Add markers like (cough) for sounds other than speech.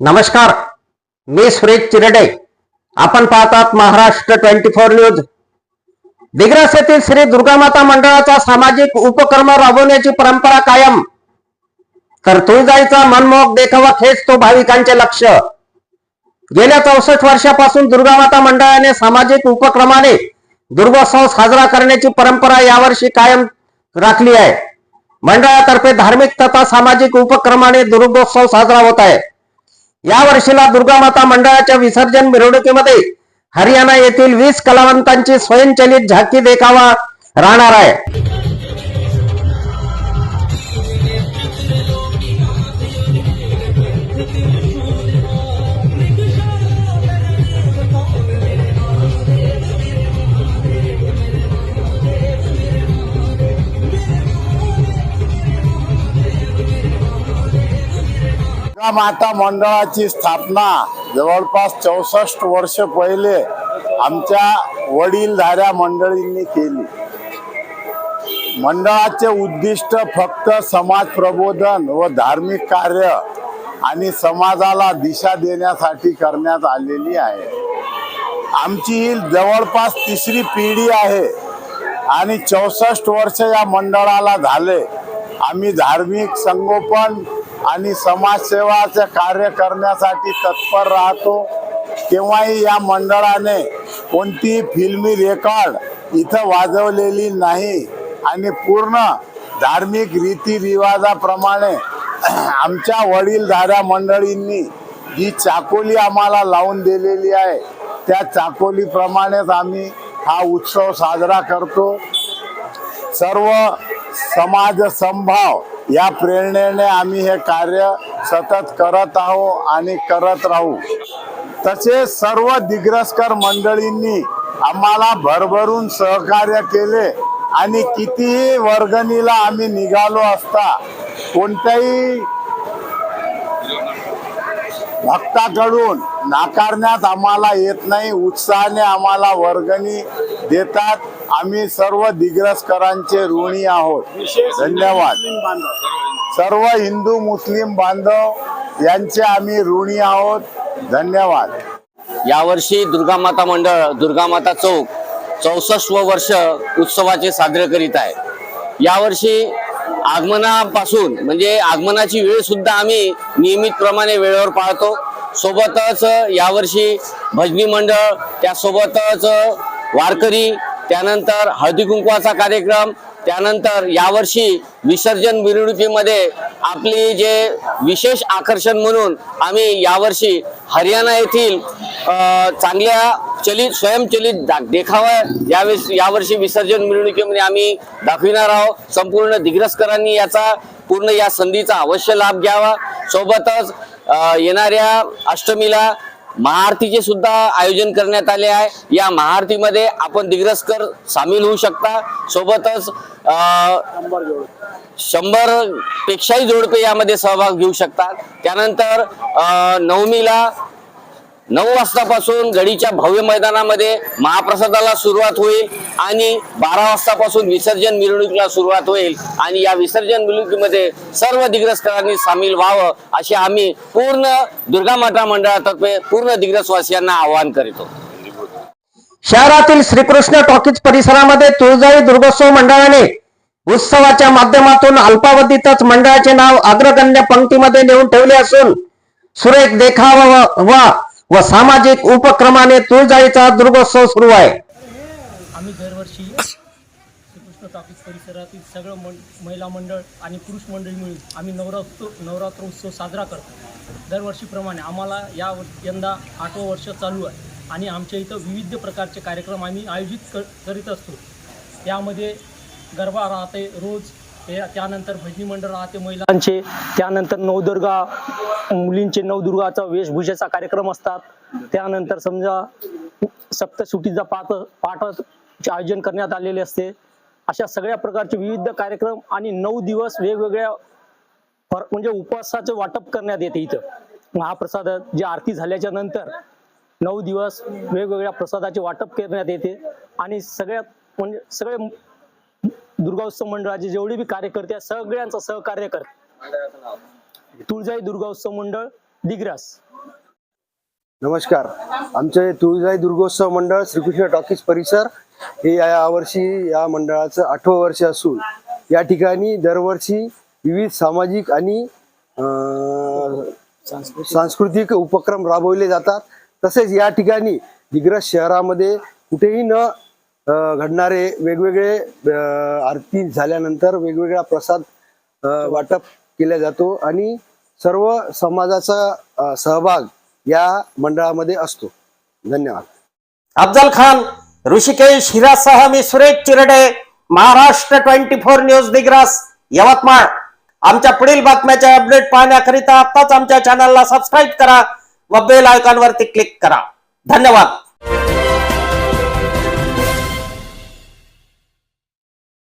नमस्कार मी सुरेश चिरडे. आपण पाहतात Maharashtra twenty four news. Digras येथील श्री दुर्गामाता मंडळाचा सामाजिक उपक्रम राबवण्याची परंपरा कायम. तर तुळजाईचा मनमोहक देखावा हेच तो भाविकांचे लक्ष. गेल्या चौसष्ट वर्षापासून दुर्गामाता मंडळाने सामाजिक उपक्रमाने दुर्गोत्सव साजरा करण्याची परंपरा यावर्षी कायम राखली आहे. मंडळातर्फे धार्मिक तथा सामाजिक उपक्रमाने दुर्गोत्सव साजरा होत आहे. या वर्षीला दुर्गामाता मंडळाच्या विसर्जन मिरवणुकीमध्ये हरियाणा येथील वीस कलावंतांची स्वयंचलित झाकी देखावा राहणार आहे. माता मंडळाची स्थापना जवळपास चौसष्ट वर्ष पहिले आमच्या वडीलधाऱ्या मंडळींनी केली. मंडळाचे उद्दिष्ट फक्त समाज प्रबोधन व धार्मिक कार्य आणि समाजाला दिशा देण्यासाठी करण्यात आलेली आहे. आमची ही जवळपास तिसरी पिढी आहे आणि चौसष्ट वर्ष या मंडळाला झाले. आम्ही धार्मिक संगोपन आणि समाजसेवाचं कार्य करण्यासाठी तत्पर राहतो. तेव्हाही या मंडळाने कोणतीही फिल्मी रेकॉर्ड इथं वाजवलेली नाही. आणि पूर्ण धार्मिक रीतिरिवाजाप्रमाणे (clears throat) आमच्या वडीलधाऱ्या मंडळींनी जी चाकोली आम्हाला लावून दिलेली आहे त्या चाकोलीप्रमाणेच आम्ही हा उत्सव साजरा करतो. सर्व समाज संभाव या प्रेरणेने आम्ही हे कार्य सतत करत आहो आणि करत राहू. तसेच सर्व दिग्रसकर मंडळींनी आम्हाला भरभरून सहकार्य केले आणि कितीही वर्गणीला आम्ही निघालो असता कोणत्याही भक्ताकडून नाकारण्यात आम्हाला येत नाही. उत्साहाने आम्हाला वर्गणी देतात. आम्ही सर्व दिग्रसकरांचे ऋणी आहोत. धन्यवाद. सर्व हिंदू मुस्लिम बांधव यांचे आम्ही ऋणी आहोत. धन्यवाद. यावर्षी दुर्गामाता मंडळ दुर्गामाता चौक चौसष्ट वर्ष उत्सवाचे साजरे करीत आहे. यावर्षी आगमनापासून म्हणजे आगमनाची वेळ सुद्धा आम्ही नियमितप्रमाणे वेळेवर पाळतो. सोबतच यावर्षी भजनी मंडळ त्यासोबतच वारकरी त्यानंतर हळदी कुंकवाचा कार्यक्रम त्यानंतर यावर्षी विसर्जन मिरवणुकीमध्ये आपली जे विशेष आकर्षण म्हणून आम्ही यावर्षी हरियाणा येथील चांगल्या चलित स्वयंचलित देखावा यावेळेस यावर्षी विसर्जन मिरवणुकीमध्ये आम्ही दाखविणार आहोत. संपूर्ण दिग्रसकरांनी याचा पूर्ण या संधीचा अवश्य लाभ घ्यावा. सोबतच येणाऱ्या अष्टमीला महाआरतीचे सुद्धा आयोजन करण्यात आले आहे. या महाआरतीमध्ये आपण दिग्रसकर सामील होऊ शकता. सोबतच शंभर पेक्षाही जोडपे यामध्ये सहभाग घेऊ शकतात. त्यानंतर नवमीला नऊ वाजतापासून गडीच्या भव्य मैदानामध्ये महाप्रसादाला सुरुवात होईल आणि बारा वाजतापासून विसर्जन मिरवणुकीला सुरुवात होईल. आणि या विसर्जन मिरवणुकीमध्ये सर्व दिग्रसकरांनी सामील व्हावं असे आम्ही पूर्ण दुर्गा माता मंडळातर्फे पूर्ण दिग्रसवासियांना आवाहन करीतो. शहरातील श्रीकृष्ण टॉकीज परिसरामध्ये तुळजाई दुर्गोत्सव मंडळाने उत्सवाच्या माध्यमातून अल्पावधीतच मंडळाचे नाव अग्रगण्य पंक्तीमध्ये नेऊन ठेवले असून सुरेख देखावा व- व सामाजिक उपक्रमाने तुळजाईचा दुर्गोत्सव सुरू आहे. आम्ही दरवर्षी श्रीकृष्ण टॉकीज परिसरातील सगळं मं महिला मंडळ आणि पुरुष मंडळी मिळून आम्ही नवरात्र नवरात्र उत्सव साजरा करतो. दरवर्षीप्रमाणे आम्हाला या यंदा आठवं वर्ष चालू आहे आणि आमच्या इथं विविध प्रकारचे कार्यक्रम आम्ही आयोजित क करीत असतो. त्यामध्ये गरबा राहते रोज त्यानंतर भजनी मंडळ राहते महिलांचे त्यानंतर नवदुर्गा मुलींचे नवदुर्गाचा वेशभूषेचा कार्यक्रम असतात. त्यानंतर समजा सप्तसुटीचा पाठ पाठाचे आयोजन करण्यात आलेले असते. अशा सगळ्या प्रकारचे विविध कार्यक्रम आणि नऊ दिवस वेगवेगळ्या म्हणजे उपवासाचे वाटप करण्यात येते इथं. महाप्रसाद जी आरती झाल्याच्यानंतर नऊ दिवस वेगवेगळ्या प्रसादाचे वाटप करण्यात येते. आणि सगळ्यात म्हणजे सगळे दुर्गा उत्सव मंडळाचे जेवढे बी कार्यकर्ते आहेत सगळ्यांचं सहकार्य करतात. तुळजाई दुर्गा उत्सव मंडळ दिग्रास. नमस्कार. आमचे तुळजाई दुर्गोत्सव मंडळ श्रीकृष्ण टॉकीज परिसर हे या यावर्षी या मंडळाचं आठवं वर्ष असून या ठिकाणी दरवर्षी विविध सामाजिक आणि सांस्कृतिक उपक्रम राबवले जातात. तसेच या ठिकाणी दिग्रस शहरामध्ये कुठेही न घडणारे वेगवेगळे आरती झाल्यानंतर वेगवेगळा प्रसाद वाटप केला जातो आणि सर्व समाजाचा सहभाग या मंडळामध्ये असतो. धन्यवाद. अफजल खान ऋषिकेश हिरासह मी Suresh Chirde Maharashtra twenty four news Digras Yavatmal. आमच्या पुढील बातम्याचे अपडेट पाहण्याकरिता आताच आमच्या चॅनलला सबस्क्राईब करा व बेल आयकॉनवरती क्लिक करा. धन्यवाद.